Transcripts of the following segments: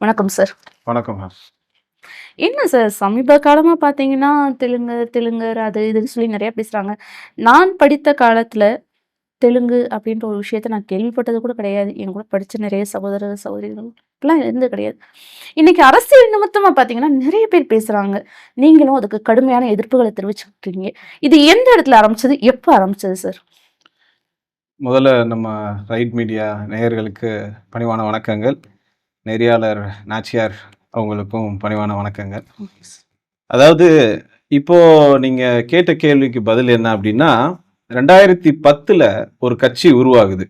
வணக்கம் சார் வணக்கம் என்ன சார் சமீப காலமா பாத்தீங்கன்னா தெலுங்கு தெலுங்கர் அது இதுன்னு சொல்லி நிறைய பேசுறாங்க. நான் படித்த காலத்துல தெலுங்கு அப்படின்ற ஒரு விஷயத்த நான் கேள்விப்பட்டது கூட கிடையாது. என் கூட படிச்ச நிறைய சகோதர சகோதரிகள்லாம் இருந்தது கிடையாது. இன்னைக்கு அரசியல் நிமித்தமா பாத்தீங்கன்னா நிறைய பேர் பேசுறாங்க. நீங்களும் அதுக்கு கடுமையான எதிர்ப்புகளை தெரிவிச்சுக்கிட்டீங்க இது எந்த இடத்துல ஆரம்பிச்சது? எப்போ ஆரம்பிச்சது சார் முதல்ல நம்ம ரைட் மீடியா நேயர்களுக்கு பணிவான வணக்கங்கள். நெறியாளர் நாச்சியார் அவங்களுக்கும் பணிவான வணக்கங்கள். அதாவது இப்போ நீங்க கேட்ட கேள்விக்கு பதில் என்ன அப்படின்னா ரெண்டாயிரத்தி பத்துல ஒரு கட்சி உருவாகுது.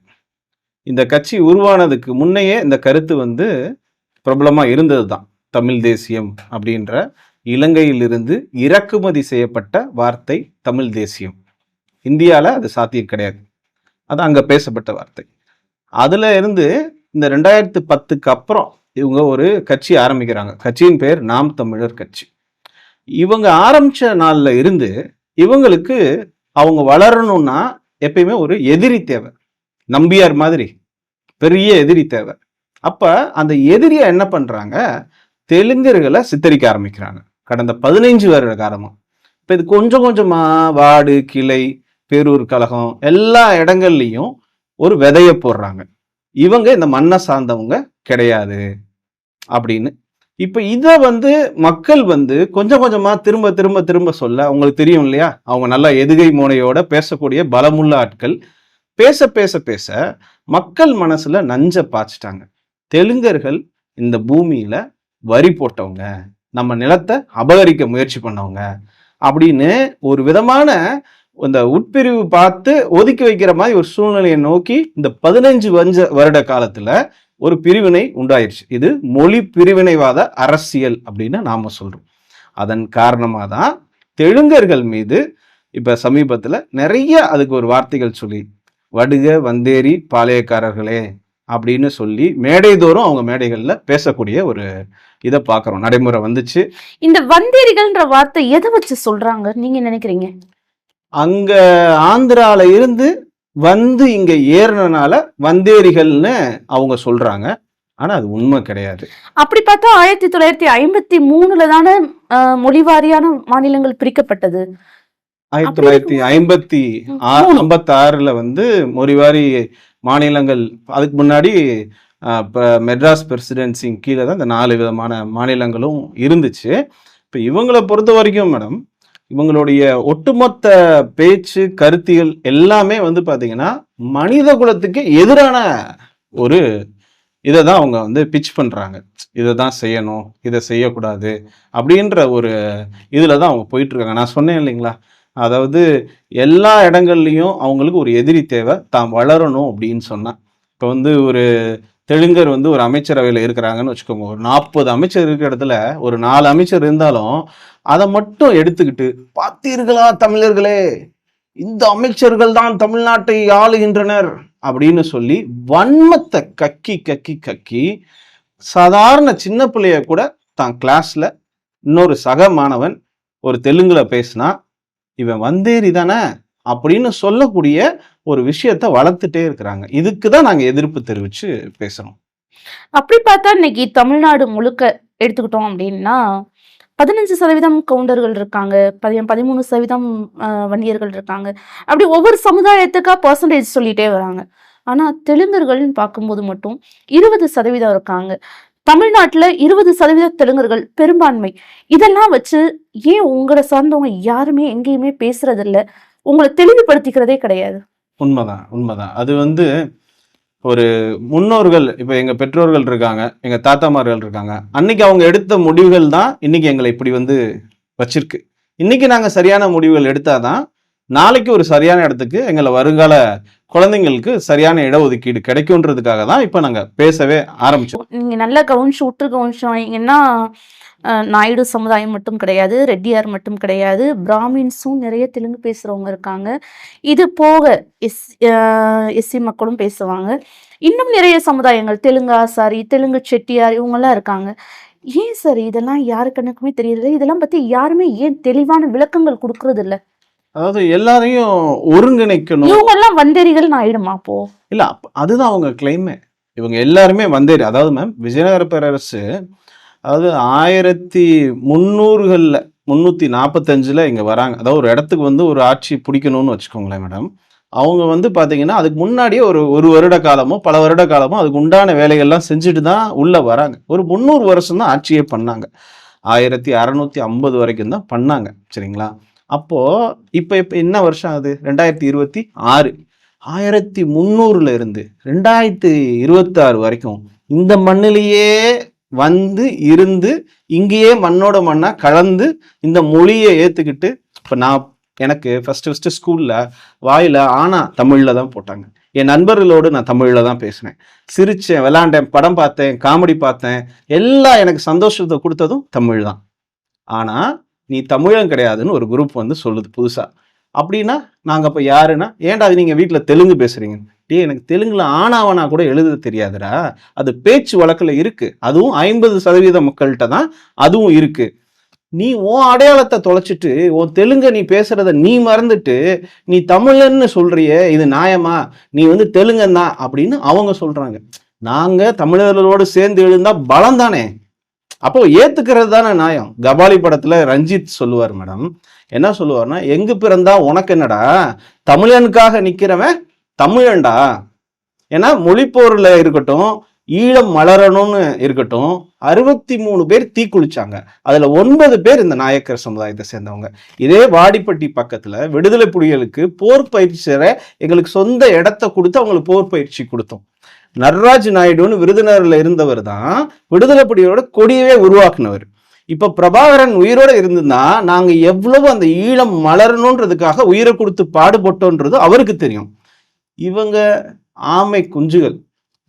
இந்த கட்சி உருவானதுக்கு முன்னையே இந்த கருத்து வந்து பிரபலமா இருந்தது தான் தமிழ் தேசியம் அப்படின்ற இலங்கையிலிருந்து இறக்குமதி செய்யப்பட்ட வார்த்தை தமிழ் தேசியம். இந்தியாவில் அது சாத்தியம் கிடையாது. அது அங்கே பேசப்பட்ட வார்த்தை. அதுல இருந்து இந்த ரெண்டாயிரத்து பத்துக்கு அப்புறம் இவங்க ஒரு கட்சி ஆரம்பிக்கிறாங்க. கட்சியின் பேர் நாம் தமிழர் கட்சி. இவங்க ஆரம்பித்த நாளில் இருந்து இவங்களுக்கு அவங்க வளரணும்னா எப்பயுமே ஒரு எதிரி தேவை. நம்பியார் மாதிரி. பெரிய எதிரி தேவை. அப்போ அந்த எதிரியை என்ன பண்ணுறாங்க தெலுங்கர்களை சித்தரிக்க ஆரம்பிக்கிறாங்க. கடந்த பதினைஞ்சு வருட காலமும் இப்போ இது கொஞ்சம் கொஞ்சமாக வாடு கிளை பேரூர் கழகம் எல்லா இடங்கள்லையும் ஒரு விதையை போடுறாங்க. இவங்க இந்த மண்ணை சார்ந்தவங்க கிடையாது அப்படின்னு. இப்போ இதை வந்து மக்கள் வந்து கொஞ்சம் கொஞ்சமாக திரும்ப திரும்ப திரும்ப சொல்ல அவங்களுக்கு தெரியும் இல்லையா? அவங்க நல்லா எதுகை மோனையோட பேசக்கூடிய பலமுள்ள ஆட்கள். பேச பேச பேச மக்கள் மனசில் நஞ்ச பாய்ச்சிட்டாங்க. தெலுங்கர்கள் இந்த பூமியில் வரி போட்டவங்க. நம்ம நிலத்தை அபகரிக்க முயற்சி பண்ணவங்க அப்படின்னு ஒரு விதமான இந்த உட்பிரிவு பார்த்து ஒதுக்கி வைக்கிற மாதிரி ஒரு சூழ்நிலையை நோக்கி இந்த பதினஞ்சு வஞ்ச வருட காலத்துல ஒரு பிரிவினை உண்டாயிருச்சு. இது மொழி பிரிவினைவாத அரசியல் அப்படின்னு நாம சொல்றோம். அதன் காரணமாக தான் தெலுங்கர்கள் மீது இப்போ சமீபத்தில் நிறைய அதுக்கு ஒரு வார்த்தைகள் சொல்லி வடுக வந்தேரி பாளையக்காரர்களே அப்படின்னு சொல்லி மேடைதோறும் அவங்க மேடைகளில் பேசக்கூடிய ஒரு இதை பார்க்குறோம். நடைமுறை வந்துச்சு. இந்த வந்தேரிகள்ன்ற வார்த்தை எதை வச்சு சொல்கிறாங்க நீங்கள் நினைக்கிறீங்க? அங்க ஆந்திரால இருந்து வந்து இங்க ஏறினனால வந்தேரிகள்னு அவங்க சொல்றாங்க. ஆனா அது உண்மை கிடையாது. அப்படி பார்த்தா ஆயிரத்தி தொள்ளாயிரத்தி ஐம்பத்தி மூணுல தானே மொழிவாரியான மாநிலங்கள் பிரிக்கப்பட்டது. ஆயிரத்தி தொள்ளாயிரத்தி ஐம்பத்தி. ஐம்பத்தி ஆறுல வந்து மொழிவாரி மாநிலங்கள் அதுக்கு முன்னாடி மெட்ராஸ் பிரசிடென்சி கீழே தான் இந்த நாலு விதமான மாநிலங்களும் இருந்துச்சு. இப்ப இவங்களை பொறுத்த வரைக்கும் மேடம் இவங்களுடைய ஒட்டுமொத்த பேச்சு கருத்தியல் எல்லாமே வந்து பார்த்தீங்கன்னா மனித குலத்துக்கு எதிரான ஒரு இதை தான் அவங்க வந்து பிச் பண்ணுறாங்க இதை தான் செய்யணும் இதை செய்யக்கூடாது அப்படின்ற ஒரு இதில் தான் அவங்க போயிட்டுருக்காங்க நான் சொன்னேன் இல்லைங்களா? அதாவது எல்லா இடங்கள்லையும் அவங்களுக்கு ஒரு எதிரி தேவை தான் வளரணும் அப்படின்னு சொன்னான் இப்போ வந்து ஒரு தெலுங்கர் வந்து ஒரு அமைச்சரவையில் இருக்கிறாங்கன்னு வச்சுக்கோங்க. ஒரு நாற்பது அமைச்சர் இருக்கிற இடத்துல ஒரு நாலு அமைச்சர் இருந்தாலும் அதை மட்டும் எடுத்துக்கிட்டு பார்த்தீர்களா தமிழர்களே? இந்த அமைச்சர்கள் தான் தமிழ்நாட்டை ஆளுகின்றனர் அப்படின்னு சொல்லி வன்மத்தை கக்கி கக்கி கக்கி சாதாரண சின்ன பிள்ளைய கூட தான் கிளாஸ்ல இன்னொரு சக மாணவன் ஒரு தெலுங்குல பேசினா இவன் வந்தேரி தானே? அப்படின்னு சொல்லக்கூடிய ஒரு விஷயத்த வளர்த்துட்டே இருக்கிறாங்க. இதுக்கு தான் நாங்கள் எதிர்ப்பு தெரிவித்து பேசுகிறோம் அப்படி பார்த்தா இன்னைக்கு தமிழ்நாடு முழுக்க எடுத்துக்கிட்டோம் அப்படின்னா பதினஞ்சு சதவீதம் கவுண்டர்கள் இருக்காங்க. பதி பதிமூணு சதவீதம் அஹ், வன்னியர்கள் இருக்காங்க. அப்படி ஒவ்வொரு சமுதாயத்துக்கா பர்சன்டேஜ் சொல்லிட்டே வராங்க. ஆனால் தெலுங்கர்கள்னு பார்க்கும்போது மட்டும் இருபது சதவீதம் இருக்காங்க. தமிழ்நாட்டில் இருபது சதவீத தெலுங்கர்கள் பெரும்பான்மை. இதெல்லாம் வச்சு ஏன் உங்களை சார்ந்தவங்க யாருமே எங்கேயுமே பேசுறதில்ல? உங்களை தெளிவுபடுத்திக்கிறதே கிடையாது. உண்மைதான் உண்மைதான். அது வந்து ஒரு முன்னோர்கள் இப்போ எங்கள் பெற்றோர்கள் இருக்காங்க எங்கள் தாத்தாமார்கள் இருக்காங்க அன்னைக்கு அவங்க எடுத்த முடிவுகள் தான் இன்னைக்கு எங்களை இப்படி வந்து வச்சிருக்கு. இன்னைக்கு நாங்கள் சரியான முடிவுகள் எடுத்தாதான் நாளைக்கு ஒரு சரியான இடத்துக்கு எங்களை வருங்கால குழந்தைங்களுக்கு சரியான இடஒதுக்கீடு கிடைக்கும்ன்றதுக்காக தான் இப்போ நாங்கள் பேசவே ஆரம்பிச்சோம். நீங்கள் நல்லா கவனிச்சு உற்று கவனிச்சீங்கன்னா அஹ், நாயுடு சமுதாயம் மட்டும் கிடையாது ரெட்டியார் மட்டும் கிடையாது பிராமின்ஸும் நிறைய தெலுங்கு பேசுகிறவங்க இருக்காங்க. இது போக எஸ் எஸ்சி மக்களும் பேசுவாங்க. இன்னும் நிறைய சமுதாயங்கள் தெலுங்கு ஆசாரி தெலுங்கு செட்டியார் இவங்கெல்லாம் இருக்காங்க. ஏன் சார் இதெல்லாம் யாரு கணக்குமே தெரியல இதெல்லாம் பற்றி யாருமே ஏன் தெளிவான விளக்கங்கள் கொடுக்கறது அதாவது எல்லாரையும் ஒருங்கிணைக்கணும். இவங்க எல்லாம் வந்தேரிகள் ஆயிடுமா அப்போ? இல்ல அதுதான் அவங்க கிளைமே இவங்க எல்லாருமே வந்தேரி. அதாவது மேம் விஜயநகர பேரரசு அதாவது ஆயிரத்தி முந்நூறுகளில் முந்நூற்றி நாற்பத்தஞ்சில் இங்கே வராங்க. அதாவது ஒரு இடத்துக்கு வந்து ஒரு ஆட்சி பிடிக்கணும்னு வச்சுக்கோங்களேன் மேடம் அவங்க வந்து பார்த்தீங்கன்னா அதுக்கு முன்னாடியே ஒரு ஒரு வருட காலமோ பல வருட காலமோ அதுக்கு உண்டான வேலைகள்லாம் செஞ்சுட்டு தான் உள்ளே வராங்க. ஒரு முந்நூறு வருஷம் தான் ஆட்சியே பண்ணாங்க. ஆயிரத்தி அறநூற்றி ஐம்பது வரைக்கும் தான் பண்ணாங்க. சரிங்களா? அப்போது இப்போ இப்போ என்ன வருஷம் ஆகுது ரெண்டாயிரத்தி இருபத்தி ஆறு. ஆயிரத்தி முந்நூறுல இருந்து ரெண்டாயிரத்தி இருபத்தாறு வரைக்கும் இந்த மண்ணிலேயே வந்து இருந்து இங்கேயே மண்ணோட மண்ணாக கலந்து இந்த மொழியை ஏற்றுக்கிட்டு இப்போ நான் எனக்கு ஃபஸ்ட்டு ஃபஸ்ட்டு ஸ்கூலில் வாயில் ஆனால் தமிழில் தான் போட்டாங்க. என் நண்பர்களோடு நான் தமிழில் தான் பேசினேன். சிரிச்சேன் விளாண்டேன் படம் பார்த்தேன் காமெடி பார்த்தேன் எல்லாம் எனக்கு சந்தோஷத்தை கொடுத்ததும் தமிழ் தான். ஆனால் நீ தமிழன் கிடையாதுன்னு ஒரு குரூப் வந்து சொல்லுது புதுசாக அப்படின்னா நாங்கள் இப்போ யாருன்னா ஏன்டா அது நீங்கள் வீட்டில் தெலுங்கு பேசுகிறீங்க டே எனக்கு தெலுங்கில் ஆனாவனா கூட எழுத தெரியாதுடா. அது பேச்சு வழக்கில் இருக்குது அதுவும் ஐம்பது சதவீத மக்கள்கிட்ட தான் அதுவும் இருக்குது நீ உன் அடையாளத்தை தொலைச்சிட்டு உன் தெலுங்க நீ பேசுறத நீ மறந்துட்டு நீ தமிழன்னு சொல்றிய இது நியாயமா? நீ வந்து தெலுங்கன் தான் அப்படின்னு அவங்க சொல்றாங்க. நாங்க தமிழர்களோடு சேர்ந்து எழுந்தா பலம் தானே அப்போ ஏத்துக்கிறது தானே நியாயம். கபாலி படத்துல ரஞ்சித் சொல்லுவார் மேடம் என்ன சொல்லுவார்னா எங்கு பிறந்தா உனக்கு என்னடா? தமிழனுக்காக நிக்கிறவன் தமிழன்டா? ஏன்னா மொழிப்போர்ல இருக்கட்டும் ஈழம் மலரணும்னு இருக்கட்டும் அறுபத்தி மூணு பேர் தீக்குளிச்சாங்க அதுல ஒன்பது பேர் இந்த நாயக்கர் சமுதாயத்தை சேர்ந்தவங்க. இதே வாடிப்பட்டி பக்கத்துல விடுதலை புலிகளுக்கு போர் பயிற்சி எங்களுக்கு சொந்த இடத்த கொடுத்து அவங்களுக்கு போர் பயிற்சி கொடுத்தோம். நர்ராஜ் நாயுடுன்னு விருதுநரில் இருந்தவர் தான் விடுதலை புலிகளோட கொடியவே உருவாக்குனவர். இப்போ பிரபாகரன் உயிரோட இருந்திருந்தா நாங்கள் எவ்வளவு அந்த ஈழம் மலரணுன்றதுக்காக உயிரை கொடுத்து பாடுபட்டோன்றது அவருக்கு தெரியும். இவங்க ஆமை குஞ்சுகள்.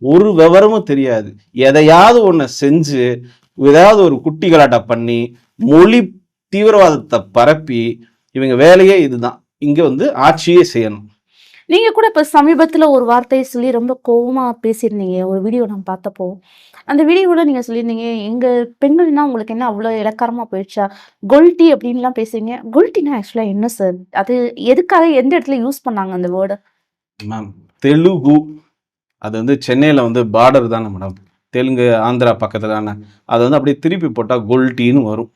ஒரு விவரமும் தெரியாது. எதையாவது ஒன்றை செஞ்சு ஏதாவது ஒரு குட்டிகளாட்டம் பண்ணி மொழி தீவிரவாதத்தை பரப்பி இவங்க வேலையே இதுதான். இங்கே வந்து ஆட்சியே செய்யணும். நீங்க கூட இப்ப சமீபத்துல ஒரு வார்த்தையை சொல்லி ரொம்ப கோவமா பேசியிருந்தீங்க. ஒரு வீடியோ நான் பார்த்தப்போ. அந்த வீடியோவில் நீங்க சொல்லியிருந்தீங்க எங்க பெண்கள்னா உங்களுக்கு என்ன அவ்வளோ இலக்காரமா போயிடுச்சா? கொல்ட்டி அப்படின்லாம் பேசுறீங்க. கொல்ட்டினா ஆக்சுவலா என்ன சார் அது எதுக்காக எந்த இடத்துல யூஸ் பண்ணாங்க அந்த வேர்டை மேம் தெலுங்கு அது வந்து சென்னையில் வந்து பார்டர் தானே மேடம் தெலுங்கு ஆந்திரா பக்கத்தில் தானே. அது வந்து அப்படியே திருப்பி போட்டால் கொல்ட்டின்னு வரும்.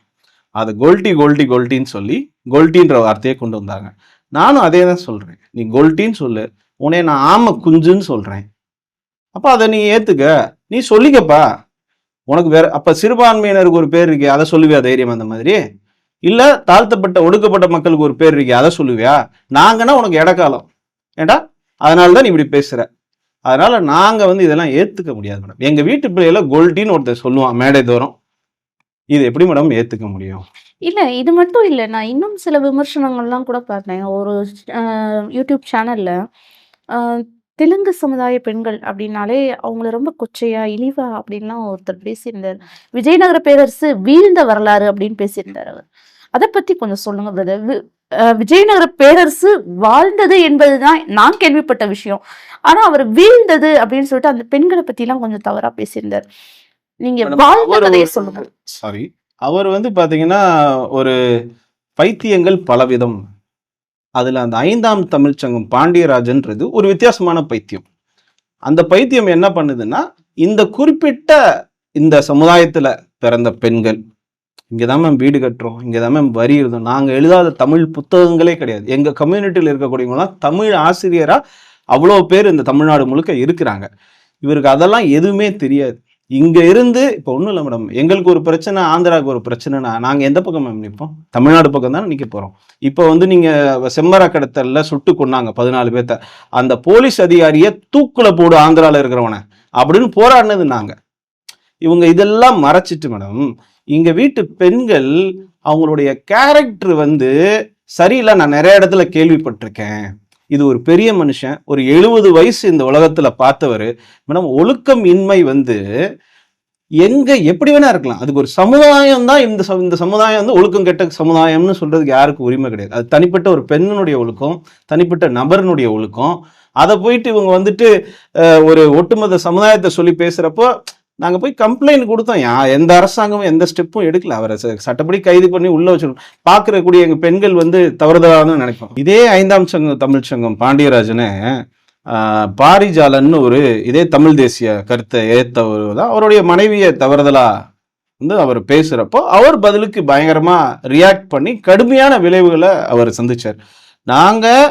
அது கொல்ட்டி கொல்ட்டி கொல்ட்டின்னு சொல்லி கொல்ட்டின்ற வார்த்தையை கொண்டு வந்தாங்க. நானும் அதே தான் சொல்கிறேன் நீ கொல்ட்டின்னு சொல்லு. உன்னை நான் ஆம குஞ்சுன்னு சொல்கிறேன் அப்போ அதை நீ ஏற்றுக்க நீ சொல்லிக்கப்பா. உனக்கு வேற அப்போ சிறுபான்மையினருக்கு ஒரு பேர் இருக்கே அதை சொல்லுவியா தைரியம் அந்த மாதிரி? இல்லை தாழ்த்தப்பட்ட ஒடுக்கப்பட்ட மக்களுக்கு ஒரு பேர் இருக்கே அதை சொல்லுவியா? நாங்கன்னா உனக்கு இடக்காலம் ஏண்டா? அதனால தான் நீ இப்படி பேசுற. அதனால நாங்க வந்து இதெல்லாம் ஏத்துக்க முடியாது மேடம். எங்க வீட்டு பிள்ளைகள கோல்டின்னு ஒருத்தர் சொல்லுவான் மேடை தோறும். இது எப்படி மேடம் ஏத்துக்க முடியும்? இல்ல இது மட்டும் இல்ல. நான் இன்னும் சில விமர்சனங்கள்லாம் கூட பார்த்தேன். ஒரு யூடியூப் சேனல்ல அஹ், தெலுங்கு சமுதாய பெண்கள் அப்படின்னாலே அவங்கள ரொம்ப கொச்சையா இழிவா அப்படின்லாம் ஒருத்தர் பேசியிருந்தார். விஜயநகர பேரரசு வீழ்ந்த வரலாறு அப்படின்னு பேசியிருந்தார் அவர். அதை பத்தி கொஞ்சம் சொல்லுங்க பிரதர் விஜயநகர பேரரசு வாழ்ந்தது என்பதுதான் நான் கேள்விப்பட்ட விஷயம். ஆனா அவர் வீழ்ந்தது அப்படின்னு சொல்லிட்டு அந்த பெண்களை பத்தி எல்லாம் கொஞ்சம் தவறா பேசியிருந்தார். நீங்க மேடம், வாழ்ந்த அவர் கதையை சொல்லுங்க. சாரி அவர் வந்து பார்த்தீங்கன்னா ஒரு பைத்தியங்கள் பலவிதம். அதில் அந்த ஐந்தாம் தமிழ்ச்சங்கம் பாண்டியராஜன்றது ஒரு வித்தியாசமான பைத்தியம். அந்த பைத்தியம் என்ன பண்ணுதுன்னா இந்த குறிப்பிட்ட இந்த சமுதாயத்தில் பிறந்த பெண்கள் இங்கே தான் மேம் வீடு கட்டுறோம் இங்கே தான் மேம் வரி எழுதும் நாங்கள் எழுதாத தமிழ் புத்தகங்களே கிடையாது. எங்கள் கம்யூனிட்டியில் இருக்கக்கூடியவங்களாம் தமிழ் ஆசிரியராக அவ்வளோ பேர் இந்த தமிழ்நாடு முழுக்க இருக்கிறாங்க. இவருக்கு அதெல்லாம் எதுவுமே தெரியாது. இங்க இருந்து இப்போ ஒன்றும் இல்லை மேடம் எங்களுக்கு ஒரு பிரச்சனை ஆந்திராவுக்கு ஒரு பிரச்சனைனா நாங்கள் எந்த பக்கம் மேம் நிற்போம் தமிழ்நாடு பக்கம் தானே நிற்க போகிறோம் இப்போ வந்து நீங்கள் செம்மரா கடத்தலில் சுட்டு கொன்னாங்க பதினாலு பேர்த்த அந்த போலீஸ் அதிகாரியை தூக்கில் போடு ஆந்திராவில் இருக்கிறவனை அப்படின்னு போராடினது நாங்கள் இவங்க இதெல்லாம் மறைச்சிட்டு மேடம் இங்க வீட்டு பெண்கள் அவங்களுடைய கேரக்டர் வந்து சரியில்லை நான் நிறைய இடத்துல கேள்விப்பட்டிருக்கேன். இது ஒரு பெரிய மனுஷன் ஒரு எழுபது வயசு இந்த உலகத்துல பார்த்தவர் மேடம் ஒழுக்கம் இன்மை வந்து எங்க எப்படி வேணா இருக்கலாம். அதுக்கு ஒரு சமுதாயம் தான் இந்த இந்த சமுதாயம் வந்து ஒழுக்கம் கெட்ட சமுதாயம்னு சொல்றதுக்கு யாருக்கும் உரிமை கிடையாது. அது தனிப்பட்ட ஒரு பெண்ணினுடைய ஒழுக்கம் தனிப்பட்ட நபரினுடைய ஒழுக்கம். அதை போயிட்டு இவங்க வந்துட்டு ஒரு ஒட்டுமொத்த சமுதாயத்தை சொல்லி பேசுறப்போ நாங்கள் போய் கம்ப்ளைண்ட் கொடுத்தோம். யா எந்த அரசாங்கமும் எந்த ஸ்டெப்பும் எடுக்கல. அவரை சட்டப்படி கைது பண்ணி உள்ள வச்சிருக்கோம். பார்க்கறக்கூடிய எங்கள் பெண்கள் வந்து தவறுதலாக நினைப்போம். இதே ஐந்தாம் சங்கம் தமிழ் சங்கம் பாண்டியராஜனை பாரிஜாலன்னு ஒரு இதே தமிழ் தேசிய கருத்தை ஏற்றவர் தான் அவருடைய மனைவியை தவறுதலாக வந்து அவர் பேசுகிறப்போ அவர் பதிலுக்கு பயங்கரமாக ரியாக்ட் பண்ணி கடுமையான விளைவுகளை அவர் சந்திச்சார். நாங்கள்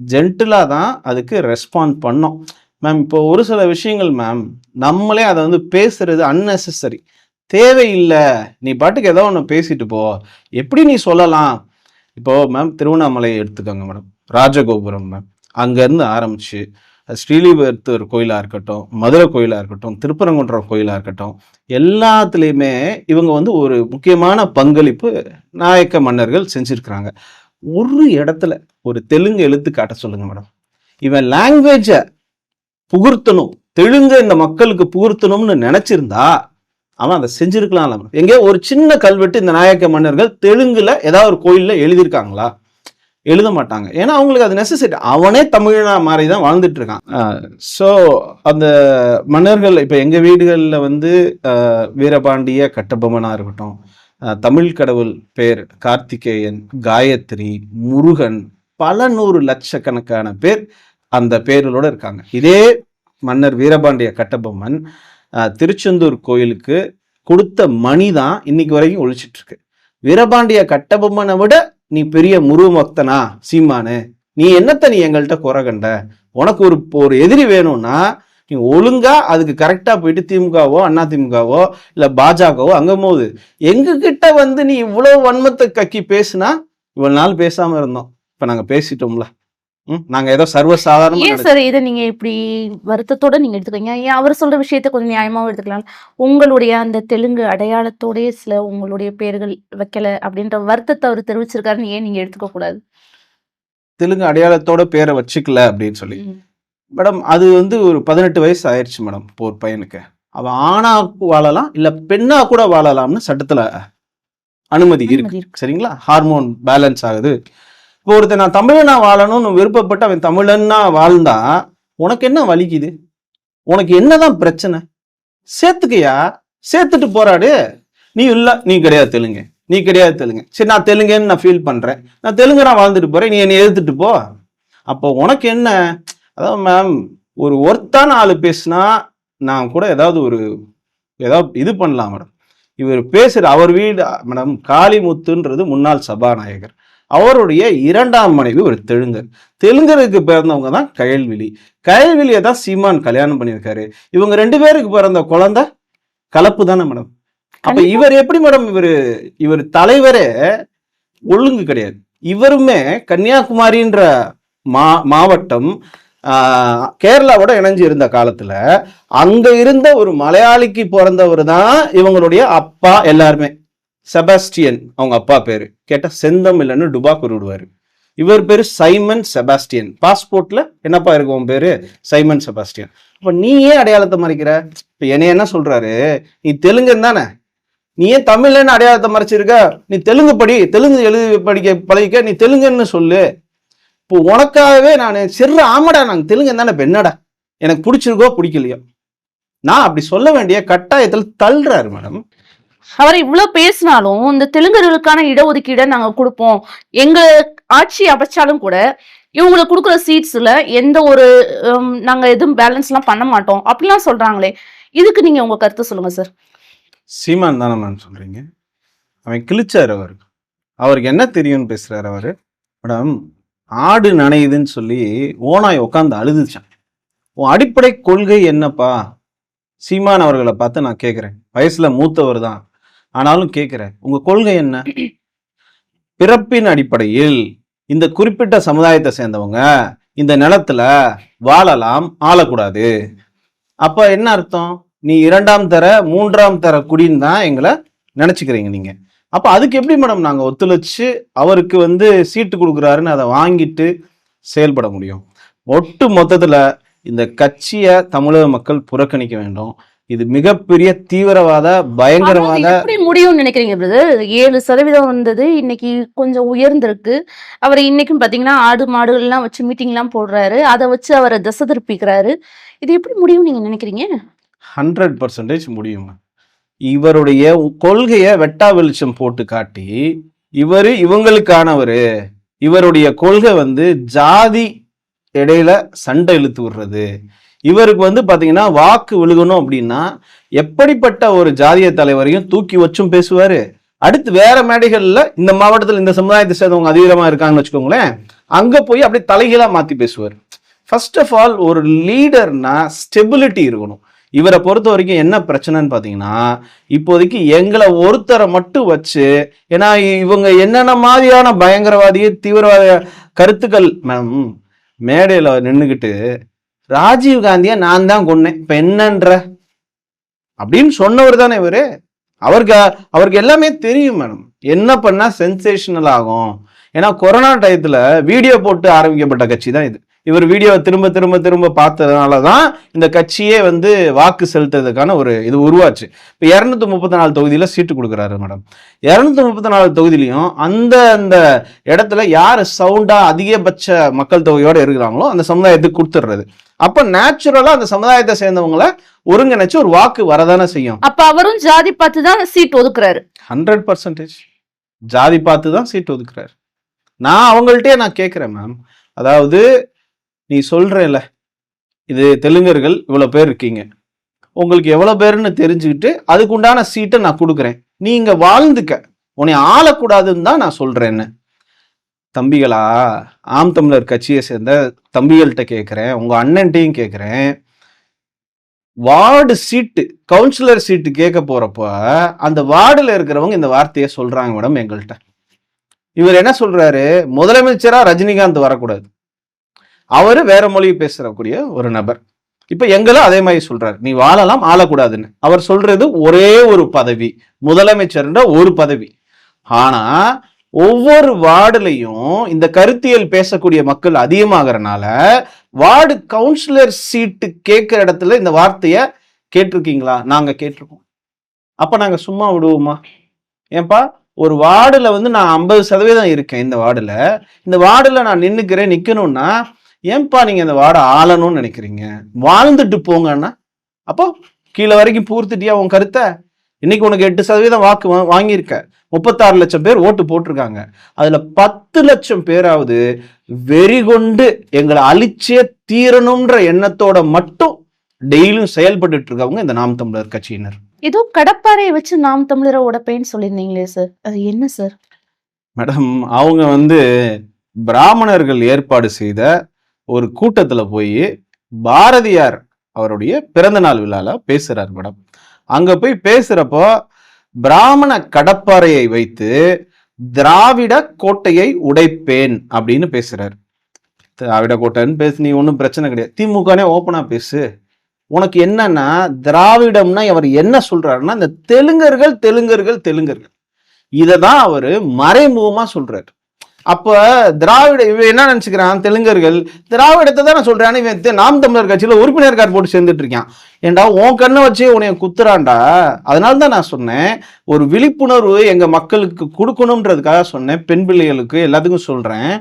ஜென்டிலாக தான் அதுக்கு ரெஸ்பாண்ட் பண்ணோம். மேம் இப்போ ஒரு சில விஷயங்கள் மேம் நம்மளே அதை வந்து பேசுறது அன்னெசரி தேவையில்லை. நீ பாட்டுக்கு ஏதோ ஒன்று பேசிட்டு போ. எப்படி நீ சொல்லலாம்? இப்போ மேம் திருவண்ணாமலையை எடுத்துக்கோங்க மேடம் ராஜகோபுரம் மேம் அங்கேருந்து ஆரம்பிச்சு அது ஸ்ரீலிபுரத்தூர் கோயிலாக இருக்கட்டும் மதுரை கோயிலாக இருக்கட்டும் திருப்பரங்குன்றம் கோயிலாக இருக்கட்டும் எல்லாத்துலேயுமே இவங்க வந்து ஒரு முக்கியமான பங்களிப்பு நாயக்க மன்னர்கள் செஞ்சுருக்கிறாங்க. ஒரு இடத்துல ஒரு தெலுங்கு எழுத்து காட்ட சொல்லுங்கள் மேடம் இவன் லாங்குவேஜை புகுர்த்தணும். தெலுங்க இந்த மக்களுக்கு புகுர்த்தணும்னு நினைச்சிருந்தா அவன் அதை செஞ்சிருக்கலாம் எங்கேயோ ஒரு சின்ன கல்வெட்டு இந்த நாயக்க மன்னர்கள் தெலுங்குல ஏதாவது ஒரு கோயில்ல எழுதியிருக்காங்களா? எழுத மாட்டாங்க. ஏன்னா அவங்களுக்கு அது நெசசரி அவனே தமிழனா மாதிரி தான் வாழ்ந்துட்டு இருக்கான். ஸோ அந்த மன்னர்கள் இப்போ எங்கள் வீடுகளில் வந்து வீரபாண்டிய கட்டபொம்மனாக இருக்கட்டும் தமிழ் கடவுள் பேர் கார்த்திகேயன் காயத்ரி முருகன் பல நூறு லட்சக்கணக்கான பேர் அந்த பேர்களோட இருக்காங்க. இதே மன்னர் வீரபாண்டிய கட்டபொம்மன் திருச்செந்தூர் கோயிலுக்கு கொடுத்த மணி தான் இன்னைக்கு வரைக்கும் ஒழிச்சிட்டு இருக்கு வீரபாண்டிய கட்டபொம்மனை விட நீ பெரிய முருகமொக்தனா சீமானு நீ என்னத்த நீ எங்கள்கிட்ட குறை கண்ட? உனக்கு ஒரு ஒரு எதிரி வேணும்னா நீ ஒழுங்கா அதுக்கு கரெக்டா போயிட்டு திமுகவோ அண்ணா திமுகவோ இல்ல பாஜகவோ அங்க போகுது. எங்க கிட்ட வந்து நீ இவ்வளவு வன்மத்தை கக்கி பேசுனா இவ்வளவு நாள் பேசாம இருந்தோம். இப்ப நாங்க பேசிட்டோம்ல. நாங்க ஏதோ சர்வசாதாரணமா ஏன் சார் இதை நீங்க இப்படி வருத்தத்தோட நீங்க எடுத்துக்கிறீங்க? ஏன் அவர் சொல்ற விஷயத்த கொஞ்சம் நியாயமாவும் எடுத்துக்கலாம். உங்களுடைய அந்த தெலுங்கு அடையாளத்தோடயே சில உங்களுடைய பேர்கள் வைக்கல அப்படின்ற வருத்தத்தை அவர் தெரிவிச்சிருக்காருன்னு ஏன் நீங்க எடுத்துக்க கூடாது? தெலுங்கு அடையாளத்தோட பேரை வச்சுக்கல அப்படின்னு சொல்லி. மேடம் அது வந்து ஒரு பதினெட்டு வயசு ஆயிடுச்சு மேடம் இப்போ ஒரு பையனுக்கு. அவன் ஆணா வாழலாம் இல்ல பெண்ணா கூட வாழலாம்னு சட்டத்துல அனுமதி இருக்கு. சரிங்களா? ஹார்மோன் பேலன்ஸ் ஆகுது. இப்போ ஒருத்தன் நான் தமிழனா வாழணும்னு விருப்பப்பட்டு அவன் தமிழன்னா வாழ்ந்தா உனக்கு என்ன வலிக்குது? உனக்கு என்னதான் பிரச்சனை? சேர்த்துக்கையா? சேர்த்துட்டு போராடு. நீ இல்லை நீ கிடையாது தெலுங்கு. நீ கிடையாது தெலுங்கு. சரி நான் தெலுங்குன்னு நான் ஃபீல் பண்றேன். நான் தெலுங்கு நான் வாழ்ந்துட்டு போறேன். நீ என்னை எதிர்த்துட்டு போ. அப்போ உனக்கு என்ன? அதாவது மேம் ஒரு ஒர்த்தான ஆளு பேசுனா நான் கூட ஏதாவது ஒரு ஏதாவது இது பண்ணலாம் மேடம் இவர் பேசுற அவர் வீடு மேடம் காளிமுத்துன்றது முன்னாள் சபாநாயகர். அவருடைய இரண்டாம் மனைவி ஒரு தெலுங்கர். தெலுங்கருக்கு பிறந்தவங்க தான் கயல்விழி. கயல்விழியை தான் சீமான் கல்யாணம் பண்ணியிருக்காரு. இவங்க ரெண்டு பேருக்கு பிறந்த குழந்தை கலப்பு தானே மேடம்? அப்ப. இவர் எப்படி மேடம் இவர் இவர் தலைவரே ஒழுங்கு கிடையாது. இவருமே கன்னியாகுமரின்ற மா மாவட்டம் ஆஹ், கேரளாவோட இணைஞ்சு இருந்த காலத்துல அங்க இருந்த ஒரு மலையாளிக்கு பிறந்தவர் தான் இவங்களுடைய அப்பா எல்லாருமே. செபாஸ்டியன் அவங்க அப்பா பேர். கேட்டால் செந்தம் செந்தமில்லன்னு டுபா விடுவாரு. இவர் பேர் சைமன் செபாஸ்டியன். பாஸ்போர்ட்ல என்னப்பா இருக்கும் உன் பேரு? Simon Sebastian. அப்ப நீ ஏன் அடையாளத்தை மறைக்கிற? இப்ப என்னைய என்ன சொல்றாரு? நீ தெலுங்கன் தானே? நீ ஏன் தமிழ்லன்னு அடையாளத்தை மறைச்சிருக்க? நீ தெலுங்கு படி தெலுங்கு எழுதி படிக்க பழகிக்க நீ தெலுங்குன்னு சொல்லு. இப்போ உனக்காகவே நான் சிறு ஆமாடா நாங்கள் தெலுங்கன் தானே இப்ப என்னடா? எனக்கு பிடிச்சிருக்கோ பிடிக்கலையோ? நான் அப்படி சொல்ல வேண்டிய கட்டாயத்தில் தள்ளுறாரு மேடம். அவர் இவ்வளவு பேசினாலும் இந்த தெலுங்கர்களுக்கான இடஒதுக்கீடை நாங்க கொடுப்போம். எங்க ஆட்சி அமைச்சாலும் கூட இவங்களுக்கு கொடுக்குற சீட்ஸ்ல எந்த ஒரு நாங்க எதுவும் பேலன்ஸ் எல்லாம் பண்ண மாட்டோம். அப்படிலாம் சொல்றாங்களே. இதுக்கு நீங்க உங்க கருத்து சொல்லுங்க சார் சீமான் தானே மேம் சொல்றீங்க? அவன் கிழிச்சாரு அவர். அவருக்கு என்ன தெரியும்னு பேசுறாரு அவரு? மேடம் ஆடு நனையுதுன்னு சொல்லி ஓனாய் உட்காந்து அழுதுச்சான். உன் அடிப்படை கொள்கை என்னப்பா? சீமான் அவர்களை பார்த்து நான் கேட்குறேன் வயசுல மூத்தவர் தான். ஆனாலும் கேட்குறேன் உங்க கொள்கை என்ன? பிறப்பின் அடிப்படையில் இந்த குறிப்பிட்ட சமுதாயத்தை சேர்ந்தவங்க இந்த நிலத்துல வாழலாம் ஆளக்கூடாது. அப்போ என்ன அர்த்தம்? நீ இரண்டாம் தர மூன்றாம் தர குடின்னு தான் எங்களை நினச்சிக்கிறீங்க நீங்க. அப்போ அதுக்கு எப்படி மேடம் நாங்க ஒத்துழைச்சு அவருக்கு வந்து சீட்டு கொடுக்குறாருன்னு அதை வாங்கிட்டு செயல்பட முடியும்? ஒட்டு மொத்தத்துல இந்த கட்சியை தமிழக மக்கள் புறக்கணிக்க வேண்டும். இது மிகப்பெரிய தீவிரவாத பயங்கரவாத எப்படி முடியும்னு நினைக்கிறீங்க பிரதர் ஏழு சதவீதம் வந்தது இன்னைக்கு கொஞ்சம் உயர்ந்திருக்கு. அவர் இன்னைக்கும் பாத்தீங்கன்னா ஆடு மாடுகள் எல்லாம் வச்சு மீட்டிங் எல்லாம் போடுறாரு. அதை வச்சு அவரை திசை திருப்பிக்கிறாரு. இது எப்படி முடியும் நீங்க நினைக்கிறீங்க? ஹண்ட்ரட் பர்சன்டேஜ் முடியும் இவருடைய கொள்கையை வெட்டா வெளிச்சம் போட்டு காட்டி இவரு இவங்களுக்கானவரு. இவருடைய கொள்கை வந்து ஜாதி இடையில சண்டை இழுத்து விடுறது. இவருக்கு வந்து பாத்தீங்கன்னா வாக்கு விழுகணும் அப்படின்னா எப்படிப்பட்ட ஒரு ஜாதிய தலைவரையும் தூக்கி வச்சும் பேசுவாரு? அடுத்து வேற மேடைகள்ல இந்த மாவட்டத்தில் இந்த சமுதாயத்தை சேர்ந்தவங்க அதிகமா இருக்காங்கன்னு வச்சுக்கோங்களேன் அங்க போய் அப்படியே தலைகீழா மாத்தி பேசுவார். ஃபர்ஸ்ட் ஆஃப் ஆல் ஒரு லீடர்னா ஸ்டெபிலிட்டி இருக்கணும். இவரை பொறுத்த வரைக்கும் என்ன பிரச்சனைன்னு பார்த்தீங்கன்னா இப்போதைக்கு எங்களை ஒருத்தரை மட்டும் வச்சு ஏன்னா இவங்க என்னென்ன மாதிரியான பயங்கரவாதி தீவிரவாத கருத்துக்கள் மேம் மேடையில் நின்றுக்கிட்டு ராஜீவ் காந்தியை நான் தான் கொன்னேன். இப்போ என்னன்ற? அப்படின்னு சொன்னவர் தானே இவரு. அவருக்கு அவருக்கு எல்லாமே தெரியும் மேடம் என்ன பண்ணா சென்சேஷனல் ஆகும். ஏன்னா கொரோனா டயத்துல வீடியோ போட்டு ஆரம்பிக்கப்பட்ட கட்சி தான் இது. இவர் வீடியோவை திரும்ப திரும்ப திரும்ப பார்த்ததுனால தான் இந்த கட்சியே வந்து வாக்கு செலுத்துறதுக்கான ஒரு இது உருவாச்சு. இப்போ இரநூத்தி முப்பத்தி நாலு தொகுதியில் சீட்டு கொடுக்குறாரு மேடம். இரநூத்தி முப்பத்தி நாலு தொகுதியிலையும் அந்த அந்த இடத்துல யார் சவுண்டா அதிகபட்ச மக்கள் தொகையோட இருக்கிறாங்களோ அந்த சமுதாயத்துக்கு கொடுத்துடுறது. அப்போ நேச்சுரலாக அந்த சமுதாயத்தை சேர்ந்தவங்கள ஒருங்கிணைச்சு ஒரு வாக்கு வரதானே செய்யும். அப்ப அவரும் ஜாதி பார்த்து தான் சீட் ஒதுக்குறாரு. ஹண்ட்ரட் பர்சன்டேஜ் ஜாதி பார்த்து தான் சீட் ஒதுக்குறாரு. நான் அவங்கள்ட்டே நான் கேட்குறேன் மேம். அதாவது நீ சொல்கிறேல இது தெலுங்கர்கள் இவ்வளோ பேர் இருக்கீங்க. உங்களுக்கு எவ்வளோ பேருன்னு தெரிஞ்சுக்கிட்டு அதுக்குண்டான சீட்டை நான் கொடுக்குறேன். நீ இங்கே வாழ்ந்துக்க. உன்னை ஆளக்கூடாதுன்னு தான் நான் சொல்கிறேன்னு தம்பிகளா ஆம் தமிழர் கட்சியை சேர்ந்த தம்பிகள்கிட்ட கேட்குறேன் உங்கள் அண்ணன்ட்டையும் கேட்குறேன் வார்டு சீட்டு கவுன்சிலர் சீட்டு கேட்க போகிறப்போ அந்த வார்டில் இருக்கிறவங்க இந்த வார்த்தையை சொல்கிறாங்க மேடம் எங்கள்கிட்ட. இவர் என்ன சொல்கிறாரு முதலமைச்சராக ரஜினிகாந்த் வரக்கூடாது. அவர் வேற மொழி பேசக்கூடிய ஒரு நபர். இப்போ எங்களும் அதே மாதிரி சொல்றாரு. நீ வாழலாம் ஆளக்கூடாதுன்னு. அவர் சொல்றது ஒரே ஒரு பதவி முதலமைச்சர்ன்ற ஒரு பதவி. ஆனா ஒவ்வொரு வார்டுலையும் இந்த கருத்தியல் பேசக்கூடிய மக்கள் அதிகமாகறனால வார்டு கவுன்சிலர் சீட்டு கேட்குற இடத்துல இந்த வார்த்தையை கேட்டிருக்கீங்களா? நாங்கள் கேட்டிருக்கோம். அப்போ நாங்கள் சும்மா விடுவோமா? ஏன்பா ஒரு வார்டில் வந்து நான் ஐம்பது சதவீதம் இருக்கேன் இந்த வார்டில். இந்த வார்டில் நான் நின்றுக்கிறேன் நிற்கணும்னா ஏன்பா நீங்க இந்த வார்டை ஆளணும்னு நினைக்கிறீங்க? வாழ்ந்துட்டு போங்கன்னா அப்போ கீழே வரைக்கும் பூர்த்திட்டியா உன் கருத்தை? இன்னைக்கு உனக்கு எட்டு சதவீதம் வாக்கு வாங்கியிருக்க. முப்பத்தாறு லட்சம் பேர் ஓட்டு போட்டிருக்காங்க. அதுல பத்து லட்சம் பேராவது வெறி கொண்டு எங்களை அழிச்சே தீரணும்ன்ற எண்ணத்தோட மட்டும் டெய்லியும் செயல்பட்டுட்டு இருக்கவங்க இந்த நாம் தமிழர் கட்சியினர். ஏதோ கடப்பாறையை வச்சு நாம் தமிழரை உடப்பேன்னு சொல்லியிருந்தீங்களே சார். அது என்ன சார்? மேடம் அவங்க வந்து பிராமணர்கள் ஏற்பாடு செய்த ஒரு கூட்டத்தில் போய் பாரதியார் அவருடைய பிறந்த நாள் விழால பேசுறார் மேடம். அங்க போய் பேசுறப்போ பிராமண கடப்பாறையை வைத்து திராவிட கோட்டையை உடைப்பேன் அப்படின்னு பேசுறாரு. திராவிட கோட்டைன்னு பேசு நீ ஒன்றும் பிரச்சனை கிடையாது. திமுகனே ஓப்பனா பேசு. உனக்கு என்னன்னா திராவிடம்னா அவர் என்ன சொல்றாருன்னா இந்த தெலுங்கர்கள் தெலுங்கர்கள் தெலுங்கர்கள். இதை தான் அவர் மறைமுகமா சொல்றாரு. அப்போ திராவிட இவன் என்ன நினச்சிக்கிறான்? தெலுங்கர்கள். திராவிடத்தை தான் நான் சொல்கிறேன் இவன் நாம் தமிழர் கட்சியில் உறுப்பினர் கார்டு போட்டு சேர்ந்துட்டு இருக்கான். ஏன்டா உன் கண்ணை வச்சு உன்னைய குத்துறான்டா. அதனால தான் நான் சொன்னேன் ஒரு விழிப்புணர்வு எங்க மக்களுக்கு கொடுக்கணுன்றதுக்காக சொன்னேன். பெண் பிள்ளைகளுக்கு எல்லாத்துக்கும் சொல்றேன்.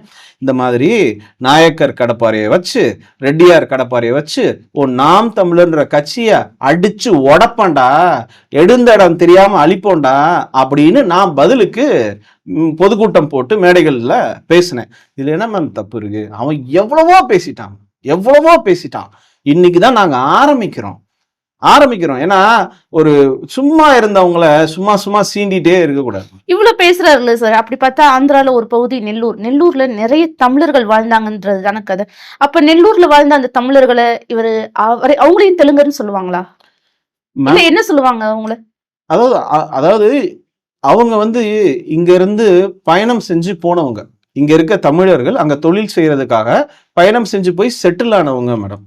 இந்த மாதிரி நாயக்கர் கடப்பாறையை வச்சு ரெட்டியார் கடப்பாறையை வச்சு ஓ நாம் தமிழர்ன்ற கட்சியை அடிச்சு உடப்பான்டா. எடுந்த இடம் தெரியாம அழிப்போண்டா அப்படின்னு நான் பதிலுக்கு பொதுக்கூட்டம் போட்டு மேடைகளில் பேசினேன். இதுல என்ன மேம் தப்பு இருக்கு? அவன் எவ்வளவோ பேசிட்டான். எவ்வளவோ பேசிட்டான். இன்னைக்கு தான் நாங்கள் ஆரம்பிக்கிறோம். ஆரம்பிக்கிறோம். ஏன்னா ஒரு சும்மா இருந்தவங்கள சும்மா சும்மா சீண்டிட்டே இருக்கக்கூடாது. இவ்வளவு பேசுறாருல்ல சார். அப்படி பார்த்தா ஆந்திரால ஒரு பகுதி நெல்லூர். நெல்லூர்ல நிறைய தமிழர்கள் வாழ்ந்தாங்கன்றது தானே கதை. அப்ப நெல்லூர்ல வாழ்ந்த அந்த தமிழர்களை இவரு அவரை அவங்களையும் தெலுங்கர்னு சொல்லுவாங்களா? என்ன சொல்லுவாங்க அவங்கள? அதாவது அதாவது அவங்க வந்து இங்க இருந்து பயணம் செஞ்சு போனவங்க. இங்க இருக்க தமிழர்கள் அங்க தொழில் செய்யறதுக்காக பயணம் செஞ்சு போய் செட்டில் ஆனவங்க மேடம்.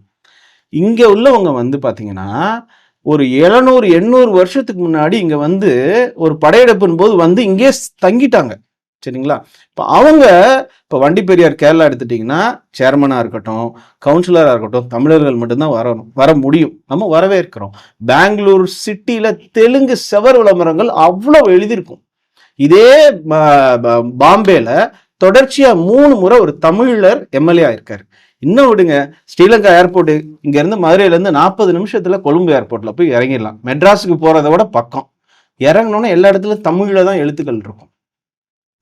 இங்கே உள்ளவங்க வந்து பார்த்தீங்கன்னா ஒரு எழுநூறு எண்ணூறு வருஷத்துக்கு முன்னாடி இங்கே வந்து ஒரு படையெடுப்பின் போது வந்து இங்கே தங்கிட்டாங்க. சரிங்களா? இப்போ அவங்க இப்போ வண்டி பெரியார் கேரளா எடுத்துட்டிங்கன்னா சேர்மனாக இருக்கட்டும் கவுன்சிலராக இருக்கட்டும் தமிழர்கள் மட்டும்தான் வரணும் வர முடியும். நம்ம வரவேற்கிறோம். பெங்களூர் சிட்டியில் தெலுங்கு செவர் விளம்பரங்கள் அவ்வளோ எழுதியிருக்கும். இதே ப- பாம்பேல தொடர்ச்சியாக மூணு முறை ஒரு தமிழர் எம்எல்ஏ ஆயிருக்காரு. இன்னும் விடுங்க ஸ்ரீலங்கா ஏர்போர்ட் இங்கேருந்து மதுரையிலேருந்து நாற்பது நிமிஷத்தில் கொழும்பு ஏர்போர்ட்டில் போய் இறங்கிடலாம். மெட்ராஸுக்கு போகிறத விட பக்கம். இறங்கினோன்னே எல்லா இடத்துலையும் தமிழில் தான் எழுத்துக்கள் இருக்கும்.